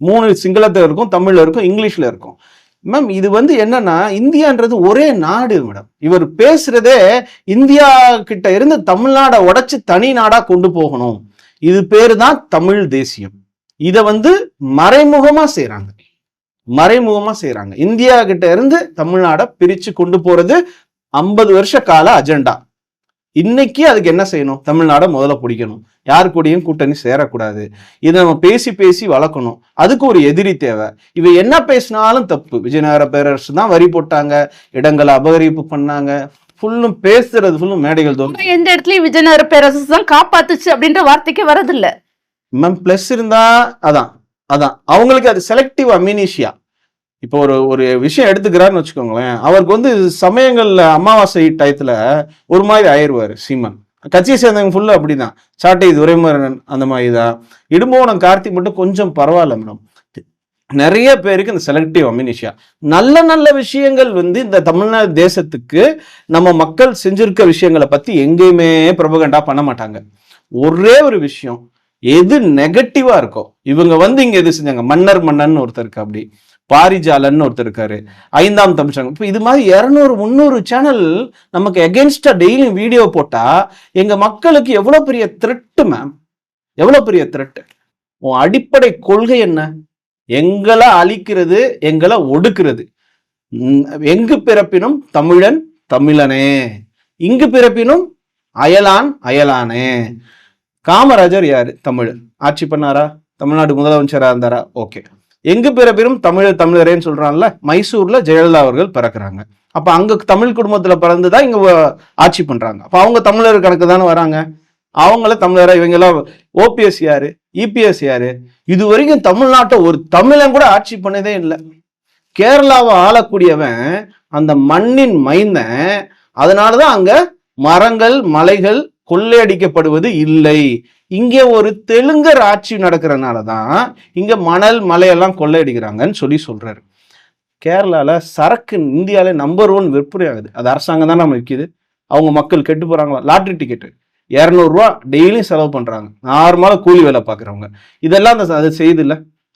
மூணு சிங்களத்தில் இருக்கும் தமிழில் இருக்கும் இங்கிலீஷில் இருக்கும். மேம் இது வந்து என்னன்னா இந்தியான்றது ஒரே நாடு மேடம் இவர் பேசுறதே இந்தியா கிட்ட இருந்து தமிழ்நாடை உடைச்சு தனி நாடா கொண்டு போகணும். இது பேரு தான் தமிழ் தேசியம். இதை வந்து மறைமுகமா செய்யறாங்க மறைமுகமா செய்றாங்க. இந்தியா கிட்ட இருந்து தமிழ்நாடை பிரிச்சு கொண்டு போறது ஐம்பது வருஷ கால அஜெண்டா இன்னைக்கு அதுக்கு என்ன செய்யணும்? தமிழ்நாடை முதல்ல பிடிக்கணும். யார் கூடயும் கூட்டணி சேரக்கூடாது. இதை நம்ம பேசி பேசி வளர்க்கணும். அதுக்கு ஒரு எதிரி தேவை. இவ என்ன பேசினாலும் தப்பு. விஜயநகர பேரரசு தான் வரி போட்டாங்க. இடங்களை அபகரிப்பு பண்ணாங்க. ஃபுல்லும் பேசுறது ஃபுல்லும் மேடைகள் ஆனா எந்த இடத்துலயும் விஜயநகர பேரரசு தான் காப்பாத்துச்சு அப்படின்ற வார்த்தைக்கே வரதில்ல. மேம் ப்ளஸ் இருந்தா அதான். அதான். அவங்களுக்கு அது செலக்டிவ் அமினிஷியா இப்போ ஒரு ஒரு விஷயம் எடுத்துக்கிறாருன்னு வச்சுக்கோங்களேன். அவருக்கு வந்து சமயங்களில் அமாவாசை டயத்தில் ஒரு மாதிரி ஆயிடுவாரு சீமான். கட்சியை சேர்ந்தவங்க ஃபுல்லா அப்படிதான். சாட்டை துரைமுருகன் அந்த மாதிரி தான் இடும்போனம் கார்த்திக் மட்டும் கொஞ்சம் பரவாயில்ல மேடம். நிறைய பேருக்கு இந்த செலக்டிவ் அமினிஷியா நல்ல நல்ல விஷயங்கள் வந்து இந்த தமிழ்நாடு தேசத்துக்கு நம்ம மக்கள் செஞ்சிருக்க விஷயங்களை பற்றி எங்கேயுமே பிரபகண்டா பண்ண மாட்டாங்க. ஒரே ஒரு விஷயம் எது நெகட்டிவா இருக்கோ இவங்க வந்து இங்க எது செஞ்சாங்க? மன்னர் மன்னன் ஒருத்தர் இருக்கு அப்படி. பாரிஜாலன் ஒருத்தர் இருக்காரு. ஐந்தாம் தமிழ்ச்சங்கம் இப்போ இது மாதிரி இரநூறு முந்நூறு சேனல் நமக்கு எகென்ஸ்டா டெய்லியும் வீடியோ போட்டா எங்க மக்களுக்கு எவ்வளவு பெரிய த்ரெட்டு மேம் எவ்வளவு பெரிய த்ரெட்டு உன் அடிப்படை கொள்கை என்ன? எங்களை அழிக்கிறது எங்களை ஒடுக்கிறது. எங்கு பிறப்பினும் தமிழன் தமிழனே. இங்கு பிறப்பினும் அயலான் அயலானே. காமராஜர் யாரு? தமிழ். ஆட்சி பண்ணாரா? தமிழ்நாடு முதலமைச்சராக இருந்தாரா? ஓகே. எங்கு பிறப்பிலும் தமிழர் தமிழரேன்னு சொல்றான்ல மைசூர்ல ஜெயலலிதா அவர்கள் பிறக்கிறாங்க. அப்ப அங்க தமிழ் குடும்பத்துல பிறந்துதான் இங்க ஆட்சி பண்றாங்க. அப்ப அவங்க தமிழர் கணக்கு தானே வராங்க. அவங்கள தமிழரா இவங்க எல்லாம் ஓபிஎஸ் யாரு? இபிஎஸ் யாரு? இது வரைக்கும் தமிழ்நாட்டை ஒரு தமிழன் கூட ஆட்சி பண்ணதே இல்லை. கேரளாவை ஆளக்கூடியவன் அந்த மண்ணின் மைந்தன் அதனாலதான் அங்க மரங்கள் மலைகள் கொள்ளையடிக்கப்படுவது இல்லை. இங்கே ஒரு தெலுங்கர் ஆட்சி நடக்கிறதுனால தான் இங்கே மணல் மலையெல்லாம் கொள்ளையடிக்கிறாங்கன்னு சொல்லி சொல்கிறாரு கேரளாவில் சரக்கு இந்தியாவில் நம்பர் ஒன் விற்பனை ஆகுது. அது அரசாங்கம் தான் நம்ம விற்கிது அவங்க மக்கள் கெட்டு போகிறாங்களா லாட்ரி டிக்கெட்டு இரநூறுவா டெய்லியும் செலவு பண்ணுறாங்க நார்மலாக கூலி வேலை பார்க்குறவங்க. இதெல்லாம் அந்த அது செய்யுது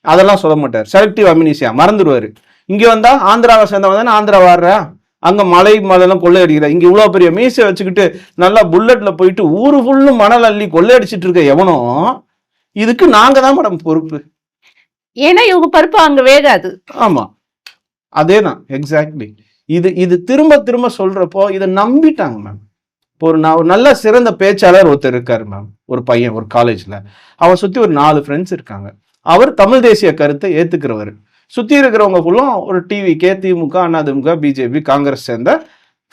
அதெல்லாம் சொல்ல மாட்டார். செலக்டிவ் அமினிசியா மறந்துடுவார். இங்கே வந்தால் ஆந்திராவை சேர்ந்தவன் தானே ஆந்திரா வாடுறா அங்க மலை மலையெல்லாம் கொள்ளையடிக்கிற இங்க இவ்வளவு பெரிய மீசை வச்சுக்கிட்டு நல்லா புல்லட்ல போயிட்டு ஊரு ஃபுல்லும் மணல் அள்ளி கொள்ளையடிச்சிட்டு இருக்க எவனோ இதுக்கு நாங்க தான் மேடம் பொறுப்பு. ஏன்னா இவங்க பருப்பு அங்க வேகாது. ஆமா. அதேதான் எக்ஸாக்ட்லி இது இது திரும்ப திரும்ப சொல்றப்போ இதை நம்பிட்டாங்க மேம். இப்போ ஒரு நான் ஒரு நல்ல சிறந்த பேச்சாளர் ஒருத்தர் இருக்காரு மேம் ஒரு பையன் ஒரு காலேஜ்ல அவன் சுத்தி ஒரு நாலு ஃப்ரெண்ட்ஸ் இருக்காங்க. அவர் தமிழ் தேசிய கருத்தை ஏத்துக்கிறவர். சுற்றி இருக்கிறவங்க ஃபுல்லும் ஒரு TVK DMK AIADMK BJP Congress சேர்ந்த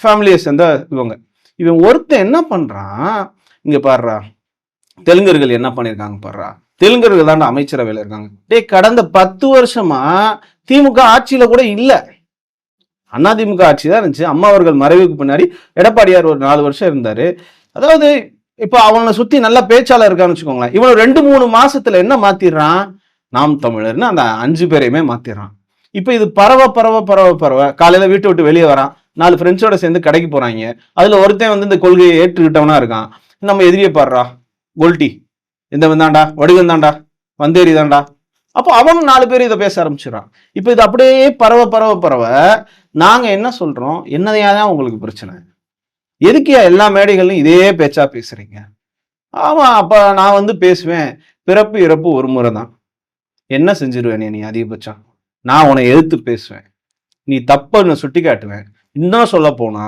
ஃபேமிலியை சேர்ந்த இவங்க. இவன் ஒருத்தன் என்ன பண்ணுறான் இங்கே பாடுறா தெலுங்கர்கள் என்ன பண்ணியிருக்காங்க பாடுறா தெலுங்கர்கள் தான் அமைச்சரவையில் இருக்காங்க. டேய் கடந்த பத்து வருஷமா திமுக ஆட்சியில் கூட இல்லை. அதிமுக ஆட்சி தான் இருந்துச்சு. அம்மா அவர்கள் மறைவுக்கு பின்னாடி எடப்பாடியார் ஒரு நாலு வருஷம் இருந்தார். அதாவது இப்போ அவனை சுற்றி நல்ல பேச்சாளர் இருக்கான்னு வச்சுக்கோங்களேன். இவன் ரெண்டு மூணு மாசத்துல என்ன மாத்திடுறான்? நாம் தமிழர்னு அந்த அஞ்சு பேரையுமே மாத்திடுறான். இப்போ இது பரவ பரவ பரவ பரவ காலையில வீட்டை விட்டு வெளியே வரான். நாலு ஃப்ரெண்ட்ஸோட சேர்ந்து கடைக்கு போறாங்க. அதுல ஒருத்தன் வந்து இந்த கொள்கையை ஏற்றுக்கிட்டவனா இருக்கான். நம்ம எதிரியே பாடுறா. கோல்டி இந்த வந்தாண்டா வடிவம் தாண்டா வந்தேரி தாண்டா அப்போ அவன் நாலு பேர் இதை பேச ஆரம்பிச்சிடறான். இப்போ இது அப்படியே பரவ பரவ பரவ நாங்கள் என்ன சொல்கிறோம் என்னதையா தான் உங்களுக்கு பிரச்சனை? எதுக்கியா எல்லா மேடைகள்லையும் இதே பேச்சா பேசுறீங்க? ஆமாம் அப்போ நான் வந்து பேசுவேன். பிறப்பு இறப்பு ஒரு முறை தான் என்ன செஞ்சிருவேன் நீ அதிகபட்சம்? நான் உன்னை எதிர்த்து பேசுவேன். நீ தப்ப சுட்டி காட்டுவேன். இன்னும் சொல்ல போனா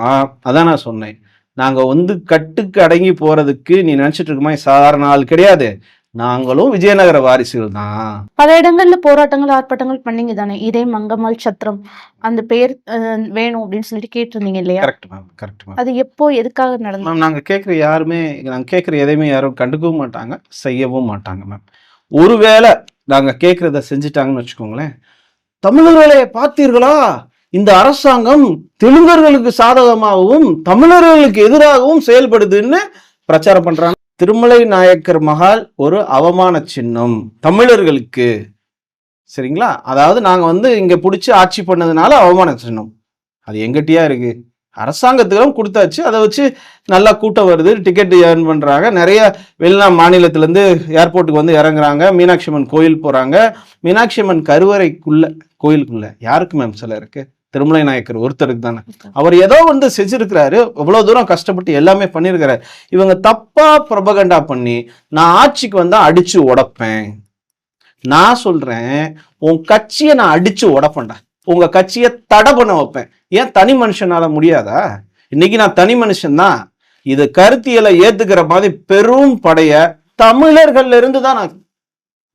அதான் நான் சொன்னேன். நாங்க வந்து கட்டுக்கு அடங்கி போறதுக்கு நீ நினைச்சிட்டு இருக்க மாதிரி சாதாரண ஆள் கிடையாது. நாங்களும் விஜயநகர வாரிசுகள் தான். பல இடங்கள்ல போராட்டங்கள் ஆர்ப்பாட்டங்கள் பண்ணீங்க தானே? இதே மங்கம்மாள் சத்திரம் அந்த அஹ், வேணும் அப்படின்னு சொல்லிட்டு கேட்டிருந்தீங்க இல்லையா? கரெக்ட் மேம் கரெக்ட் மேம் அது எப்போ எதுக்காக நடந்தது? மேம் நாங்கள் கேட்குற யாருமே நாங்கள் கேட்குற எதையுமே யாரும் கண்டுக்கவும் மாட்டாங்க செய்யவும் மாட்டாங்க மேம் ஒருவேளை நாங்கள் கேட்குறத செஞ்சுட்டாங்கன்னு வச்சுக்கோங்களேன். தமிழர்களை பார்த்தீர்களா? இந்த அரசாங்கம் தெலுங்கர்களுக்கு சாதகமாகவும் தமிழர்களுக்கு எதிராகவும் செயல்படுதுன்னு பிரச்சாரம் பண்றாங்க. திருமலை நாயக்கர் மகால் ஒரு அவமான சின்னம் தமிழர்களுக்கு. சரிங்களா? அதாவது நாங்கள் வந்து இங்கே பிடிச்சி ஆட்சி பண்ணதுனால அவமான சின்னம். அது எங்கிட்டயா இருக்குது அரசாங்கத்துக்கும் கொடுத்தாச்சு. அதை வச்சு நல்லா கூட்டம் வருது. டிக்கெட் ஏர்ன் பண்ணுறாங்க நிறைய வெளிநா மாநிலத்திலேருந்து ஏர்போர்ட்டுக்கு வந்து இறங்குறாங்க. மீனாட்சி அம்மன் கோயில் போகிறாங்க மீனாட்சி அம்மன் கருவறைக்குள்ளே கோயிலுக்குள்ளே யாருக்கு மேம் சில இருக்குது திருமலை நாயக்கர் ஒருத்தருக்கு தானே. அவர் ஏதோ வந்து செஞ்சிருக்கிறாரு. இவ்வளோ தூரம் கஷ்டப்பட்டு எல்லாமே பண்ணியிருக்கிறாரு இவங்க தப்பாக பிரபகண்டா பண்ணி நான் ஆட்சிக்கு வந்தால் அடித்து உடப்பேன். நான் சொல்கிறேன் உன் கட்சியை நான் அடித்து உடப்பேன்டா. உங்க கட்சியை தடை பண்ண வைப்பேன். ஏன் தனி மனுஷனால முடியாதா? இன்னைக்கு நான் தனி மனுஷன்தான் இது கருத்தியலை ஏத்துக்கிற மாதிரி பெரும் படைய தமிழர்கள்ல இருந்து தான் நான்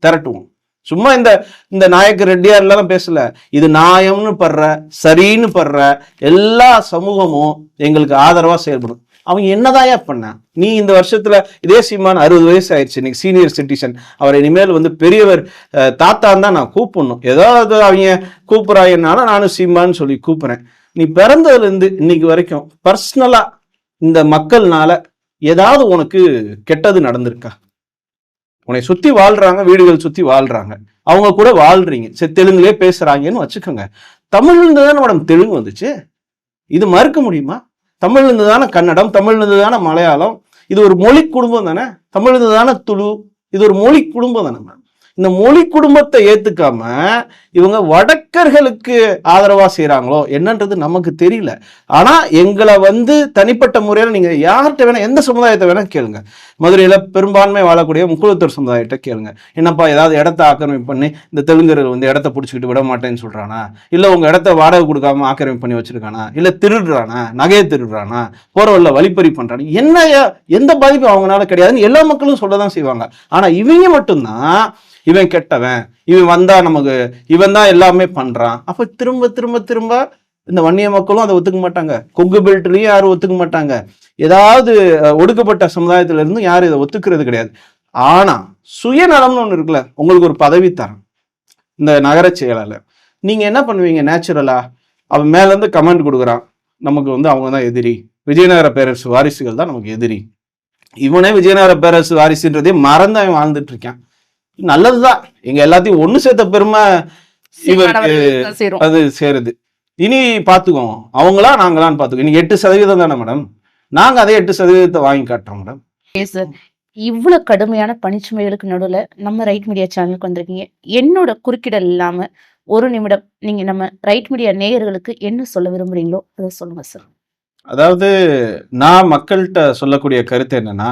திரட்டுவோம். சும்மா இந்த இந்த நாயக்கர் ரெட்டியார் எல்லாம் பேசல இது நாயம்னு படுற சரின்னு படுற எல்லா சமூகமும் எங்களுக்கு ஆதரவா செயல்படும். அவங்க என்னதாயா பண்ணான் நீ இந்த வருஷத்துல இதே சீமான் அறுபது வயசு ஆயிடுச்சு இன்னைக்கு சீனியர் சிட்டிசன் அவர் இனிமேல் வந்து பெரியவர் தாத்தான் தான் நான் கூப்பிடணும். ஏதாவது அவங்க கூப்பிட்றாங்கனால நானும் சீமான்னு சொல்லி கூப்பிடுறேன். நீ பிறந்ததுலேருந்து இன்னைக்கு வரைக்கும் பர்சனலா இந்த மக்கள்னால ஏதாவது உனக்கு கெட்டது நடந்திருக்கா? உன்னை சுத்தி வாழ்றாங்க வீடுகள் சுத்தி வாழ்றாங்க. அவங்க கூட வாழ்றீங்க. சரி தெலுங்குலேயே பேசுறாங்கன்னு வச்சுக்கோங்க. தமிழ்ல இருந்து தானே மேடம் தெலுங்கு வந்துச்சு? இது மறுக்க முடியுமா? தமிழ்லேருந்து தானே கன்னடம் தமிழ்லேருந்து தானே மலையாளம். இது ஒரு மொழி குடும்பம் தானே? தமிழ்லேருந்து தானே துளு? இது ஒரு மொழி குடும்பம் தானே மேம். இந்த மொழி குடும்பத்தை ஏத்துக்காம இவங்க வடக்கர்களுக்கு ஆதரவா செய்யறாங்களோ என்னன்றது நமக்கு தெரியல. ஆனா எங்களை வந்து தனிப்பட்ட முறையில் நீங்க யார்கிட்ட வேணா எந்த சமுதாயத்தை வேணா கேளுங்க. மதுரையில பெரும்பான்மை வாழக்கூடிய முக்குளத்தூர் சமுதாயத்தை கேளுங்க. என்னப்பா ஏதாவது இடத்த ஆக்கிரமிப்பு பண்ணி இந்த தெலுங்கர்கள் வந்து இடத்த பிடிச்சிக்கிட்டு விட மாட்டேன்னு சொல்றானா? இல்ல உங்க இடத்த வாடகை கொடுக்காம ஆக்கிரமிப்பு பண்ணி வச்சிருக்கானா? இல்ல திருடுறானா? நகையை திருடுறானா? போற வழியில வழிப்பறி பண்றானா? என்ன எந்த பாதிப்பும் அவங்களால கிடையாதுன்னு எல்லா மக்களும் சொல்லதான் செய்வாங்க. ஆனா இவங்க மட்டும்தான் இவன் கெட்டவன் இவன் வந்தா நமக்கு இவன் தான் எல்லாமே பண்றான். அப்ப திரும்ப திரும்ப திரும்ப இந்த வன்னிய மக்களும் அதை ஒத்துக்க மாட்டாங்க. கொங்கு பெல்ட்லயும் யாரும் ஒத்துக்க மாட்டாங்க. ஏதாவது ஒடுக்கப்பட்ட சமுதாயத்துல இருந்து யாரும் இதை ஒத்துக்கிறது கிடையாது. ஆனா சுயநலம்னு ஒண்ணு இருக்குல்ல உங்களுக்கு ஒரு பதவி தரம் இந்த நகர செயலாளர். நீங்க என்ன பண்ணுவீங்க? நேச்சுரலா அவன் மேல இருந்து கமெண்ட் கொடுக்குறான். நமக்கு வந்து அவங்க தான் எதிரி. விஜயநகர பேரரசு வாரிசுகள் தான் நமக்கு எதிரி. இவனே விஜயநகர பேரரசு வாரிசுன்றதே மறந்து அவன் வாழ்ந்துட்டு இருக்கான். நல்லதுதான். எங்க எல்லாத்தையும் ஒண்ணு சேர்த்த பெருமை இவருக்கு அது சேருது. இனி பாத்துக்குவோம் அவங்களா நாங்களான்னு பாத்துக்கோ இன்னைக்கு எட்டு சதவீதம் தானே மேடம்? நாங்க அதே எட்டு சதவீதத்தை வாங்கி காட்டுறோம் மேடம். சார் இவ்வளவு கடுமையான பணிச்சுமைகளுக்கு நடுவுல நம்ம ரைட் மீடியா சேனலுக்கு வந்திருக்கீங்க. என்னோட குறுக்கிடல் இல்லாம ஒரு நிமிடம் நீங்க நம்ம ரைட் மீடியா நேயர்களுக்கு என்ன சொல்ல விரும்புறீங்களோ அதை சொல்லுங்க சார். அதாவது நான் மக்கள்கிட்ட சொல்லக்கூடிய கருத்து என்னன்னா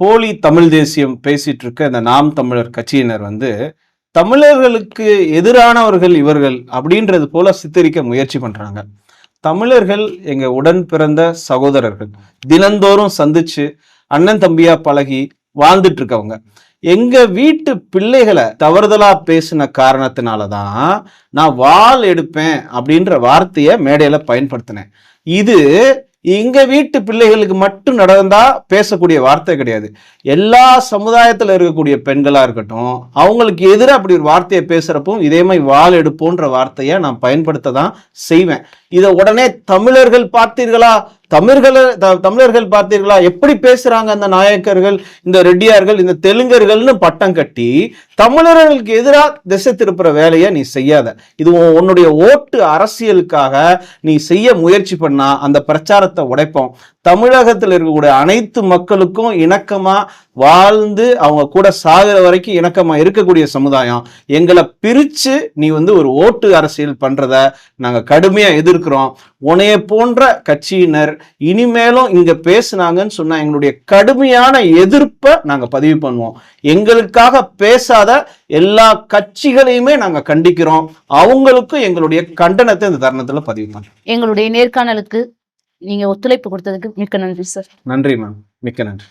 போலி தமிழ் தேசியம் பேசிட்டு இருக்க இந்த நாம் தமிழர் கட்சியினர் வந்து தமிழர்களுக்கு எதிரானவர்கள் இவர்கள் அப்படின்றது போல சித்தரிக்க முயற்சி பண்றாங்க. தமிழர்கள் எங்க உடன் பிறந்த சகோதரர்கள் தினந்தோறும் சந்திச்சு அண்ணன் தம்பியா பழகி வாழ்ந்துட்டு இருக்கவங்க எங்க வீட்டு பிள்ளைகளை தவறுதலா பேசின காரணத்தினாலதான் நான் வாள் எடுப்பேன் அப்படின்ற வார்த்தையை மேடையில பயன்படுத்தினேன். இது எங்க வீட்டு பிள்ளைகளுக்கு மட்டும் நடந்தா பேசக்கூடிய வார்த்தை கிடையாது. எல்லா சமுதாயத்தில் இருக்கக்கூடிய பெண்களா இருக்கட்டும் அவங்களுக்கு எதிராக அப்படி ஒரு வார்த்தையை பேசுறப்போ இதே மாதிரி வாள் எடுப்போன்ற வார்த்தையை நான் பயன்படுத்த தான் செய்வேன். இதை உடனே தமிழர்கள் பார்த்தீர்களா? தமிழர்கள் தமிழர்கள் பார்த்தீர்களா? எப்படி பேசுறாங்க அந்த நாயக்கர்கள் இந்த ரெட்டியார்கள் இந்த தெலுங்கர்கள்னு பட்டம் கட்டி தமிழர்களுக்கு எதிராக திசை திருப்புற வேலையை நீ செய்யாத. இது உன்னுடைய ஓட்டு அரசியலுக்காக நீ செய்ய முயற்சி பண்ணா அந்த பிரச்சாரத்தை உடைப்போம். தமிழகத்தில் இருக்கக்கூடிய அனைத்து மக்களுக்கும் இணக்கமா வாழ்ந்து அவங்க கூட சாகிற வரைக்கும் இணக்கமா இருக்கக்கூடிய சமுதாயம் எங்களை பிரிச்சு நீ வந்து ஒரு ஓட்டு அரசியல் பண்றத நாங்க கடுமையா எதிர்க்கிறோம். உனைய போன்ற கட்சியினர் இனிமேலும் இங்க பேசுனாங்கன்னு சொன்னா எங்களுடைய கடுமையான எதிர்ப்பை நாங்க பதிவு பண்ணுவோம். எங்களுக்காக பேசாத எல்லா கட்சிகளையுமே நாங்க கண்டிக்கிறோம். அவங்களுக்கும் எங்களுடைய கண்டனத்தை இந்த தருணத்துல பதிவு பண்றோம் எங்களுடைய நேர்காணலுக்கு நீங்க ஒத்துழைப்பு கொடுத்ததுக்கு மிக்க நன்றி சார் நன்றி மேம் மிக்க நன்றி.